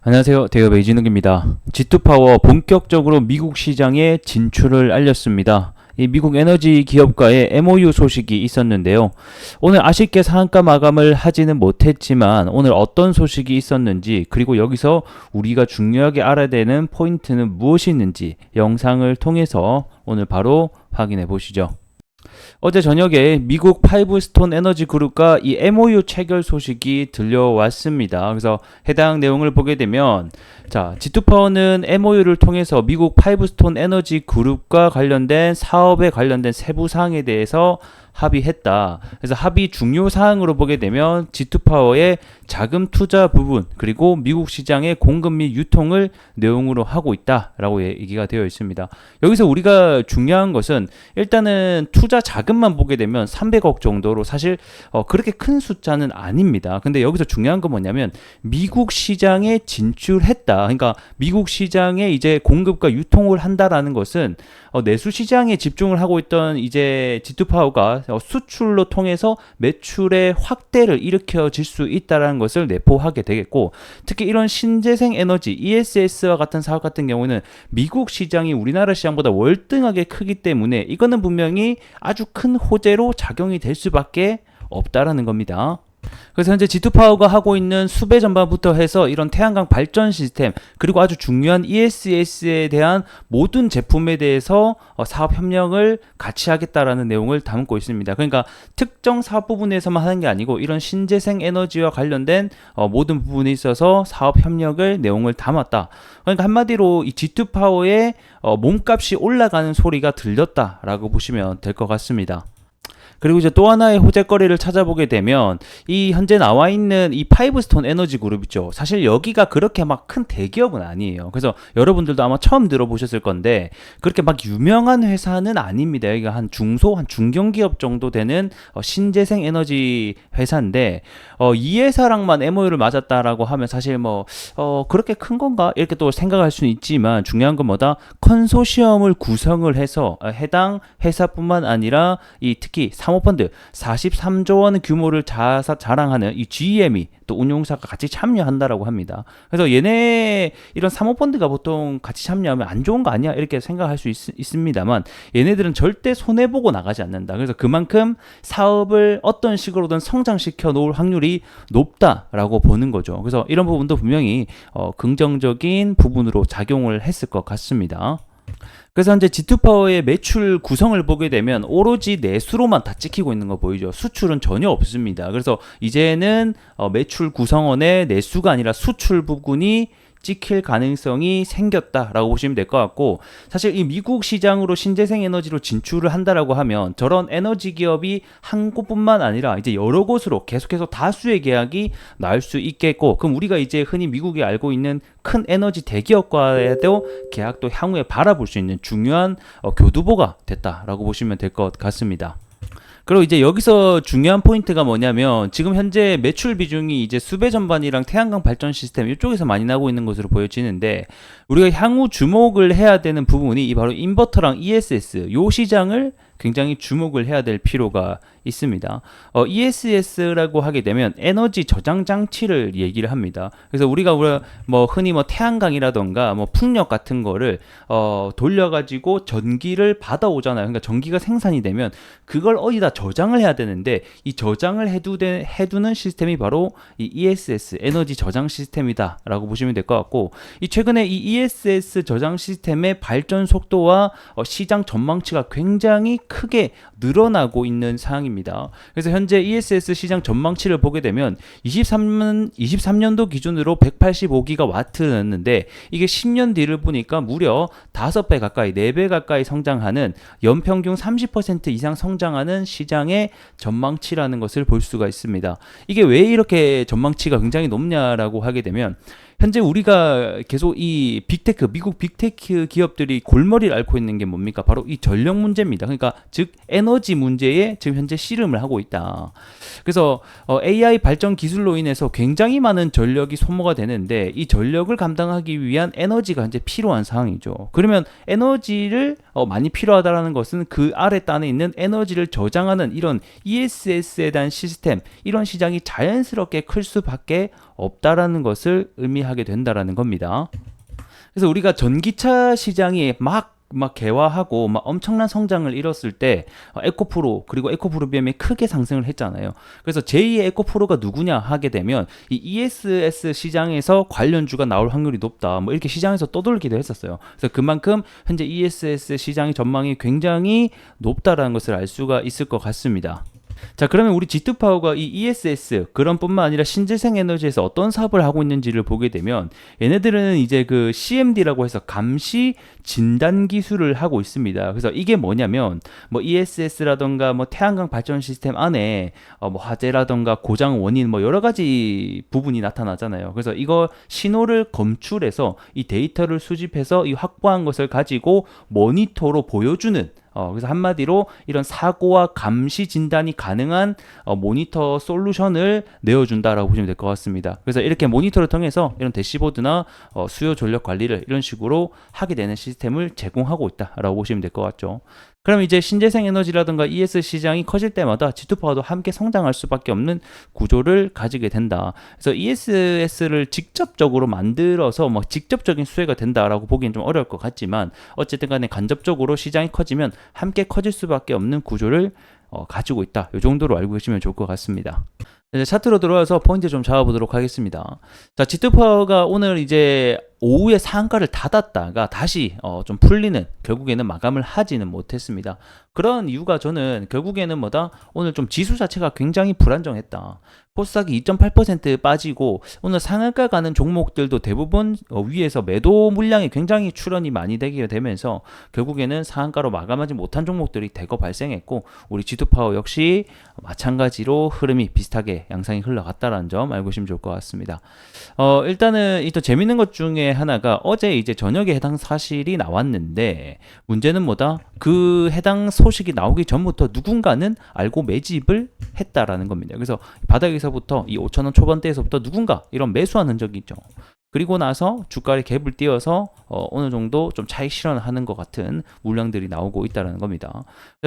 안녕하세요. 대업의 이진욱입니다. G2파워 본격적으로 미국 시장에 진출을 알렸습니다. 이 미국 에너지 기업과의 MOU 소식이 있었는데요. 오늘 아쉽게 상한가 마감을 하지는 못했지만 오늘 어떤 소식이 있었는지 그리고 여기서 우리가 중요하게 알아야 되는 포인트는 무엇이 있는지 영상을 통해서 오늘 바로 확인해 보시죠. 어제 저녁에 미국 파이브스톤 에너지 그룹과 이 MOU 체결 소식이 들려왔습니다. 그래서 해당 내용을 보게 되면 자, G2파워는 MOU를 통해서 미국 파이브스톤 에너지 그룹과 관련된 사업에 관련된 세부 사항에 대해서 합의했다. 그래서 합의 중요 사항으로 보게 되면 G2파워의 자금 투자 부분 그리고 미국 시장의 공급 및 유통을 내용으로 하고 있다라고 얘기가 되어 있습니다. 여기서 우리가 중요한 것은 일단은 투자 자금만 보게 되면 300억 정도로 사실 어 그렇게 큰 숫자는 아닙니다. 근데 여기서 중요한 건 뭐냐면 미국 시장에 진출했다. 그러니까 미국 시장에 이제 공급과 유통을 한다라는 것은 어 내수 시장에 집중을 하고 있던 이제 G2파워가 어, 수출로 통해서 매출의 확대를 일으켜질 수 있다라는 것을 내포하게 되겠고 특히 이런 신재생 에너지 ESS와 같은 사업 같은 경우는 미국 시장이 우리나라 시장보다 월등하게 크기 때문에 이거는 분명히 아주 큰 호재로 작용이 될 수밖에 없다라는 겁니다. 그래서 현재 G2파워가 하고 있는 수배 전반부터 해서 이런 태양광 발전 시스템 그리고 아주 중요한 ESS에 대한 모든 제품에 대해서 어, 사업 협력을 같이 하겠다라는 내용을 담고 있습니다. 그러니까 특정 사업 부분에서만 하는 게 아니고 이런 신재생 에너지와 관련된 어, 모든 부분에 있어서 사업 협력을 내용을 담았다. 그러니까 한마디로 이 G2파워의 어, 몸값이 올라가는 소리가 들렸다라고 보시면 될 것 같습니다. 그리고 이제 또 하나의 호재거리를 찾아보게 되면 이 현재 나와 있는 이 파이브스톤 에너지 그룹 있죠. 사실 여기가 그렇게 막 큰 대기업은 아니에요. 그래서 여러분들도 아마 처음 들어보셨을 건데 그렇게 막 유명한 회사는 아닙니다. 여기가 한 중소 한 중견기업 정도 되는 어, 신재생 에너지 회사인데 어, 이 회사랑만 MOU를 맞았다라고 하면 사실 뭐 어, 그렇게 큰 건가 이렇게 또 생각할 수는 있지만 중요한 건 뭐다 컨소시엄을 구성을 해서 어, 해당 회사뿐만 아니라 이 특히 사모펀드 43조 원 규모를 자사, 자랑하는 이 GM이 또 운용사가 같이 참여한다라고 합니다. 그래서 얘네 이런 사모펀드가 보통 같이 참여하면 안 좋은 거 아니야 이렇게 생각할 수 있, 있습니다만 얘네들은 절대 손해 보고 나가지 않는다. 그래서 그만큼 사업을 어떤 식으로든 성장시켜 놓을 확률이 높다라고 보는 거죠. 그래서 이런 부분도 분명히 어, 긍정적인 부분으로 작용을 했을 것 같습니다. 그래서 현재 G2파워의 매출 구성을 보게 되면 오로지 내수로만 다 찍히고 있는 거 보이죠. 수출은 전혀 없습니다. 그래서 이제는 어, 매출 구성원의 내수가 아니라 수출 부분이 찍힐 가능성이 생겼다라고 보시면 될 것 같고 사실 이 미국 시장으로 신재생 에너지로 진출을 한다라고 하면 저런 에너지 기업이 한 곳뿐만 아니라 이제 여러 곳으로 계속해서 다수의 계약이 나올 수 있겠고 그럼 우리가 이제 흔히 미국이 알고 있는 큰 에너지 대기업과에도 계약도 향후에 바라볼 수 있는 중요한 어, 교두보가 됐다라고 보시면 될 것 같습니다. 그리고 이제 여기서 중요한 포인트가 뭐냐면 지금 현재 매출 비중이 이제 수배 전반이랑 태양광 발전 시스템 이쪽에서 많이 나고 있는 것으로 보여지는데 우리가 향후 주목을 해야 되는 부분이 바로 인버터랑 ESS 요 시장을 굉장히 주목을 해야 될 필요가 있습니다. 어, ESS라고 하게 되면 에너지 저장 장치를 얘기를 합니다. 그래서 우리가 뭐 흔히 뭐 태양광이라던가 뭐 풍력 같은 거를 어, 돌려가지고 전기를 받아오잖아요. 그러니까 전기가 생산이 되면 그걸 어디다 저장을 해야 되는데 이 저장을 해두는 해두는 시스템이 바로 이 ESS 에너지 저장 시스템이다라고 보시면 될 것 같고 이 최근에 이 ESS 저장 시스템의 발전 속도와 어, 시장 전망치가 굉장히 크게 늘어나고 있는 상황입니다. 그래서 현재 ESS 시장 전망치를 보게 되면 23년 23년도 기준으로 185기가 와트였는데 이게 10년 뒤를 보니까 무려 5배 가까이 4배 가까이 성장하는 연평균 30% 이상 성장하는 시장의 전망치라는 것을 볼 수가 있습니다. 이게 왜 이렇게 전망치가 굉장히 높냐라고 하게 되면 현재 우리가 계속 이 빅테크 미국 빅테크 기업들이 골머리를 앓고 있는 게 뭡니까? 바로 이 전력 문제입니다. 그러니까 즉 에너지 문제에 지금 현재 씨름을 하고 있다. 그래서 어, AI 발전 기술로 인해서 굉장히 많은 전력이 소모가 되는데 이 전력을 감당하기 위한 에너지가 현재 필요한 상황이죠. 그러면 에너지를 어, 많이 필요하다라는 것은 그 아래 단에 있는 에너지를 저장하는 이런 ESS에 대한 시스템 이런 시장이 자연스럽게 클 수밖에 없다라는 것을 의미하게 된다라는 겁니다. 그래서 우리가 전기차 시장이 막막 개화하고 막 엄청난 성장을 이뤘을 때 어, 에코프로 그리고 에코프로 비엠이 크게 상승을 했잖아요. 그래서 제2의 에코프로가 누구냐 하게 되면 이 ESS 시장에서 관련주가 나올 확률이 높다. 뭐 이렇게 시장에서 떠돌기도 했었어요. 그래서 그만큼 현재 ESS 시장의 전망이 굉장히 높다라는 것을 알 수가 있을 것 같습니다. 자 그러면 우리 G2파워가 이 ESS 그런 뿐만 아니라 신재생 에너지에서 어떤 사업을 하고 있는지를 보게 되면 얘네들은 이제 그 CMD라고 해서 감시 진단 기술을 하고 있습니다. 그래서 이게 뭐냐면 뭐 ESS라던가 뭐 태양광 발전 시스템 안에 어 뭐 화재라던가 고장 원인 뭐 여러 가지 부분이 나타나잖아요. 그래서 이거 신호를 검출해서 이 데이터를 수집해서 이 확보한 것을 가지고 모니터로 보여주는 어, 그래서 한마디로 이런 사고와 감시 진단이 가능한 어, 모니터 솔루션을 내어준다라고 보시면 될 것 같습니다. 그래서 이렇게 모니터를 통해서 이런 대시보드나 어, 수요 전력 관리를 이런 식으로 하게 되는 시스템을 제공하고 있다라고 보시면 될 것 같죠. 그럼 이제 신재생 에너지라든가 ES 시장이 커질 때마다 G2파워도 함께 성장할 수밖에 없는 구조를 가지게 된다. 그래서 ESS를 직접적으로 만들어서 뭐 직접적인 수혜가 된다라고 보기엔 좀 어려울 것 같지만 어쨌든 간에 간접적으로 시장이 커지면 함께 커질 수밖에 없는 구조를 어, 가지고 있다. 이 정도로 알고 계시면 좋을 것 같습니다. 이제 차트로 들어와서 포인트 좀 잡아보도록 하겠습니다. 자, G2파워가 오늘 이제 오후에 상한가를 닫았다가 다시 어, 좀 풀리는 결국에는 마감을 하지는 못했습니다. 그런 이유가 저는 결국에는 뭐다 오늘 좀 지수 자체가 굉장히 불안정했다. 코스닥이 2.8% 빠지고 오늘 상한가 가는 종목들도 대부분 어, 위에서 매도 물량이 굉장히 출현이 많이 되게 되면서 결국에는 상한가로 마감하지 못한 종목들이 대거 발생했고 우리 G2파워 역시 마찬가지로 흐름이 비슷하게 양상이 흘러갔다라는 점 알고 계시면 좋을 것 같습니다. 어, 일단은 이 또 재밌는 것 중에 하나가 어제 이제 저녁에 해당 사실이 나왔는데 문제는 뭐다? 그 해당 소식이 나오기 전부터 누군가는 알고 매집을 했다라는 겁니다. 그래서 바닥에서부터 이 5천 원 초반대에서부터 누군가 이런 매수한 흔적이 있죠. 그리고 나서 주가를 갭을 띄어서 어, 어느 정도 좀 차익 실현하는 것 같은 물량들이 나오고 있다는 겁니다.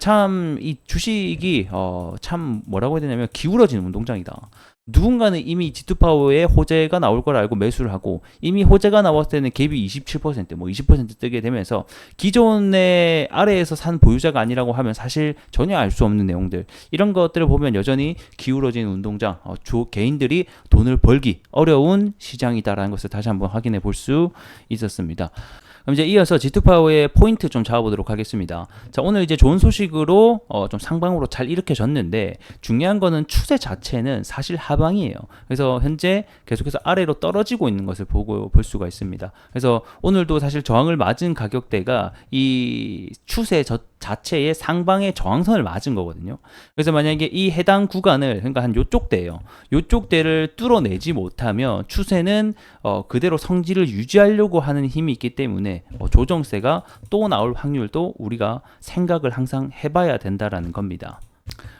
참 이 주식이 어, 참 뭐라고 해야 되냐면 기울어지는 운동장이다. 누군가는 이미 G2파워에 호재가 나올 걸 알고 매수를 하고 이미 호재가 나왔을 때는 갭이 27%, 뭐 20% 뜨게 되면서 기존의 아래에서 산 보유자가 아니라고 하면 사실 전혀 알 수 없는 내용들 이런 것들을 보면 여전히 기울어진 운동장, 어, 주 개인들이 돈을 벌기 어려운 시장이다라는 것을 다시 한번 확인해 볼 수 있었습니다. 그럼 이제 이어서 G2파워의 포인트 좀 잡아보도록 하겠습니다. 자, 오늘 이제 좋은 소식으로 어, 좀 상방으로 잘 일으켜졌는데 중요한 거는 추세 자체는 사실 하방이에요. 그래서 현재 계속해서 아래로 떨어지고 있는 것을 보고 볼 수가 있습니다. 그래서 오늘도 사실 저항을 맞은 가격대가 이 추세 저, 자체의 상방의 저항선을 맞은 거거든요. 그래서 만약에 이 해당 구간을 그러니까 한 요쪽 대예요. 요쪽 대를 뚫어내지 못하면 추세는 어, 그대로 성질을 유지하려고 하는 힘이 있기 때문에 어, 조정세가 또 나올 확률도 우리가 생각을 항상 해봐야 된다라는 겁니다.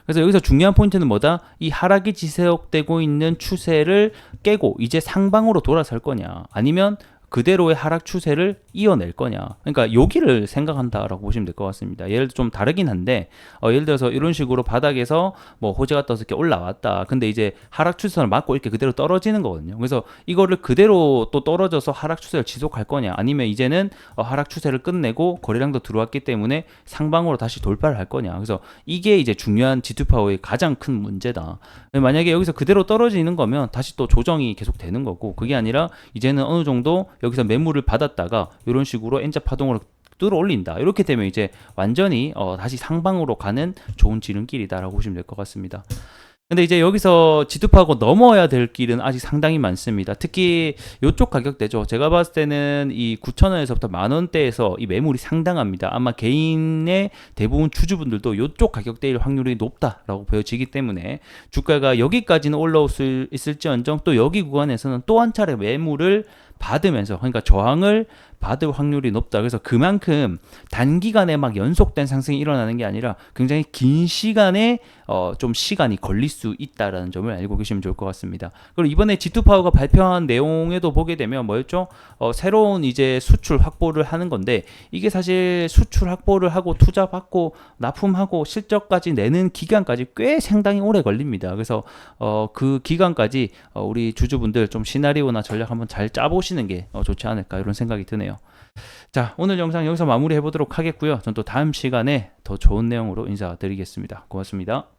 그래서 여기서 중요한 포인트는 뭐다? 이 하락이 지속되고 있는 추세를 깨고 이제 상방으로 돌아설 거냐? 아니면 그대로의 하락 추세를 이어낼 거냐. 그러니까 여기를 생각한다라고 보시면 될 것 같습니다. 예를 들어 좀 다르긴 한데 어, 예를 들어서 이런 식으로 바닥에서 뭐 호재가 떠서 이렇게 올라왔다. 근데 이제 하락 추세를 맞고 이렇게 그대로 떨어지는 거거든요. 그래서 이거를 그대로 또 떨어져서 하락 추세를 지속할 거냐. 아니면 이제는 어, 하락 추세를 끝내고 거래량도 들어왔기 때문에 상방으로 다시 돌파를 할 거냐. 그래서 이게 이제 중요한 G2 파워의 가장 큰 문제다. 만약에 여기서 그대로 떨어지는 거면 다시 또 조정이 계속 되는 거고 그게 아니라 이제는 어느 정도 여기서 매물을 받았다가 이런 식으로 N자 파동으로 뚫어 올린다. 이렇게 되면 이제 완전히 어, 다시 상방으로 가는 좋은 지름길이다라고 보시면 될 것 같습니다. 근데 이제 여기서 지투파고 넘어야 될 길은 아직 상당히 많습니다. 특히 이쪽 가격대죠. 제가 봤을 때는 이 9,000원에서부터 만 원대에서 이 매물이 상당합니다. 아마 개인의 대부분 주주분들도 이쪽 가격대일 확률이 높다라고 보여지기 때문에 주가가 여기까지는 올라올 수 있을지언정 또 여기 구간에서는 또 한 차례 매물을 받으면서 그러니까 저항을 받을 확률이 높다. 그래서 그만큼 단기간에 막 연속된 상승이 일어나는 게 아니라 굉장히 긴 시간에 어, 좀 시간이 걸릴 수 있다라는 점을 알고 계시면 좋을 것 같습니다. 그리고 이번에 G2 파워가 발표한 내용에도 보게 되면 뭐였죠? 어, 새로운 이제 수출 확보를 하는 건데 이게 사실 수출 확보를 하고 투자 받고 납품하고 실적까지 내는 기간까지 꽤 상당히 오래 걸립니다. 그래서 어, 그 기간까지 어, 우리 주주분들 좀 시나리오나 전략 한번 잘 짜보시 는게 어, 좋지 않을까 이런 생각이 드네요. 자, 오늘 영상 여기서 마무리해 보도록 하겠고요. 전 또 다음 시간에 더 좋은 내용으로 인사드리겠습니다. 고맙습니다.